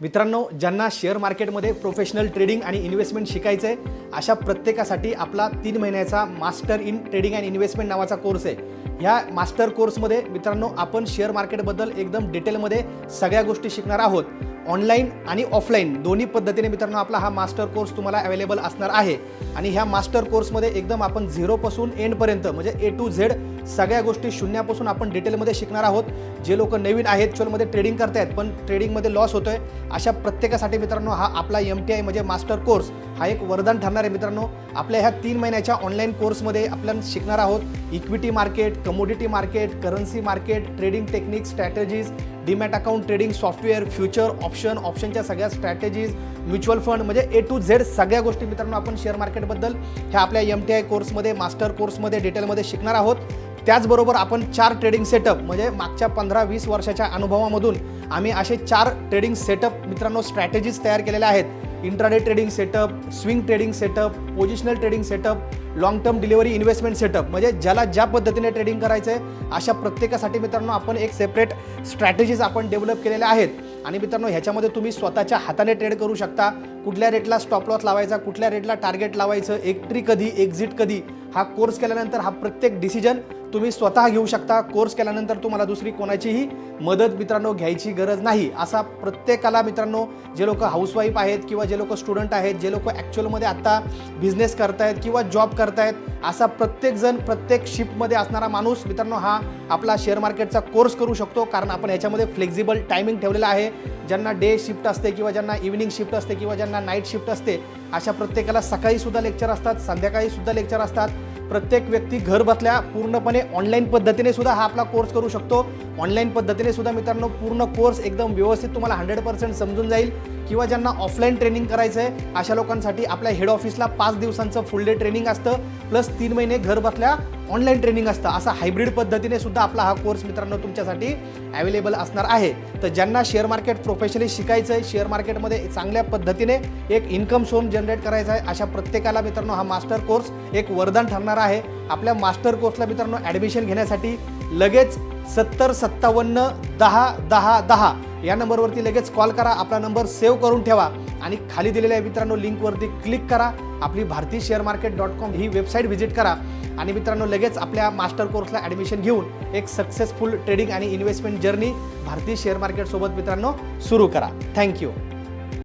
मित्रांनो ज्यांना शेअर मार्केटमध्ये प्रोफेशनल ट्रेडिंग आणि इन्व्हेस्टमेंट शिकायचं आहे अशा प्रत्येकासाठी आपला तीन महिन्याचा master in trading and investment नावाचा कोर्स आहे. ह्या मास्टर कोर्समध्ये मित्रांनो आपण शेअर मार्केटबद्दल एकदम डिटेलमध्ये सगळ्या गोष्टी शिकणार आहोत. ऑनलाईन आणि ऑफलाईन दोन्ही पद्धतीने मित्रांनो आपला हा मास्टर कोर्स तुम्हाला अवेलेबल असणार आहे. आणि ह्या मास्टर कोर्समध्ये एकदम आपण झिरोपासून एंडपर्यंत म्हणजे ए टू झेड सगळ्या गोष्टी शून्यापासून आपण डिटेलमध्ये शिकणार आहोत. जे लोक नवीन आहेत ॲक्च्युअलमध्ये ट्रेडिंग करतायत पण ट्रेडिंगमध्ये लॉस होतोय. अशा प्रत्येकासाठी मित्रांनो हा आपला एम टी आय म्हणजे मास्टर कोर्स हा एक वरदान ठरणार आहे मित्रांनो. आपल्या ह्या तीन महिन्याच्या ऑनलाईन कोर्समध्ये आपण शिकणार आहोत. Equity market commodity market currency market trading technique strategies demat account trading software future option ऑप्शनच्या सगळ्या स्ट्रॅटेजीज म्युच्युअल फंड म्हणजे ए टू झेड सगळ्या गोष्टी मित्रांनो आपण शेअर मार्केटबद्दल ह्या आपल्या एम टी आय कोर्समध्ये मास्टर कोर्समध्ये डिटेलमध्ये शिकणार आहोत. त्याचबरोबर आपण चार ट्रेडिंग सेटअप म्हणजे मागच्या पंधरा वीस वर्षाच्या अनुभवामधून आम्ही असे चार ट्रेडिंग सेटअप मित्रांनो स्ट्रॅटेजीज तयार केलेल्या आहेत. Intraday trading setup swing trading setup positional trading setup long term delivery investment setup म्हणजे ज्याला ज्या पद्धतीने ट्रेडिंग करायचं आहे अशा प्रत्येकासाठी मित्रांनो आपण एक सेपरेट स्ट्रॅटेजीज आपण डेव्हलप केलेल्या आहेत. आणि मित्रांनो ह्याच्यामध्ये तुम्ही स्वतःच्या हाताने ट्रेड करू शकता. कुठल्या रेटला स्टॉप लॉस लावायचा कुठल्या रेटला टार्गेट लावायचं एंट्री कधी एक्झिट कधी हा कोर्स केल्यानंतर हा प्रत्येक डिसिजन तुम्ही स्वतः घेऊ शकता. कोर्स केल्यानंतर तुम्हाला दुसरी कोणाचीही मदत मित्रांनो घ्यायची गरज नाही. असा प्रत्येकाला मित्रांनो जे लोक हाऊसवाईफ आहेत किंवा जे लोक स्टुडंट आहेत जे लोक ॲक्च्युअलमध्ये आत्ता बिझनेस करतायत किंवा जॉब करतायत असा प्रत्येकजण प्रत्येक शिपमध्ये असणारा माणूस मित्रांनो हा आपला शेअर मार्केटचा कोर्स करू शकतो. कारण आपण याच्यामध्ये फ्लेक्झिबल टायमिंग ठेवलेला आहे. ज्यांना डे शिफ्ट असते किंवा ज्यांना इव्हिनिंग शिफ्ट असते किंवा ज्यांना नाईट शिफ्ट असते अशा प्रत्येकाला सकाळीसुद्धा लेक्चर असतात संध्याकाळीसुद्धा लेक्चर असतात. प्रत्येक व्यक्ती घर बसल्या पूर्णपणे ऑनलाईन पद्धतीने सुद्धा हा आपला कोर्स करू शकतो. ऑनलाईन पद्धतीने सुद्धा मित्रांनो पूर्ण कोर्स एकदम व्यवस्थित तुम्हाला हंड्रेड पर्सेंट समजून जाईल. किंवा ज्यांना ऑफलाईन ट्रेनिंग करायचं आहे अशा लोकांसाठी आपल्या हेड ऑफिसला पाच दिवसांचं फुल डे ट्रेनिंग असतं. प्लस तीन महिने घर बसल्या ऑनलाईन ट्रेनिंग असतं. असा हायब्रिड पद्धतीने सुद्धा आपला हा कोर्स मित्रांनो तुमच्यासाठी अवेलेबल असणार आहे. तर ज्यांना शेअर मार्केट प्रोफेशनली शिकायचं आहे शेअर मार्केटमध्ये चांगल्या पद्धतीने एक इन्कम सोन जनरेट करायचा आहे अशा प्रत्येकाला मित्रांनो हा मास्टर कोर्स एक वरदान ठरणार आहे. आपल्या मास्टर कोर्सला मित्रांनो ॲडमिशन घेण्यासाठी लगेच सत्तर सत्तावन्न दहा दहा दहा. या नंबरवरती लगेच कॉल करा. आपला नंबर सेव्ह करून ठेवा. आणि खाली दिलेल्या मित्रांनो लिंकवरती क्लिक करा. आपली Bharatiya share market dot com ही वेबसाईट व्हिजिट करा. आणि मित्रांनो लगेच आपल्या मास्टर कोर्सला ॲडमिशन घेऊन एक सक्सेसफुल ट्रेडिंग आणि इन्व्हेस्टमेंट जर्नी भारतीय शेअर मार्केटसोबत मित्रांनो सुरू करा. थँक्यू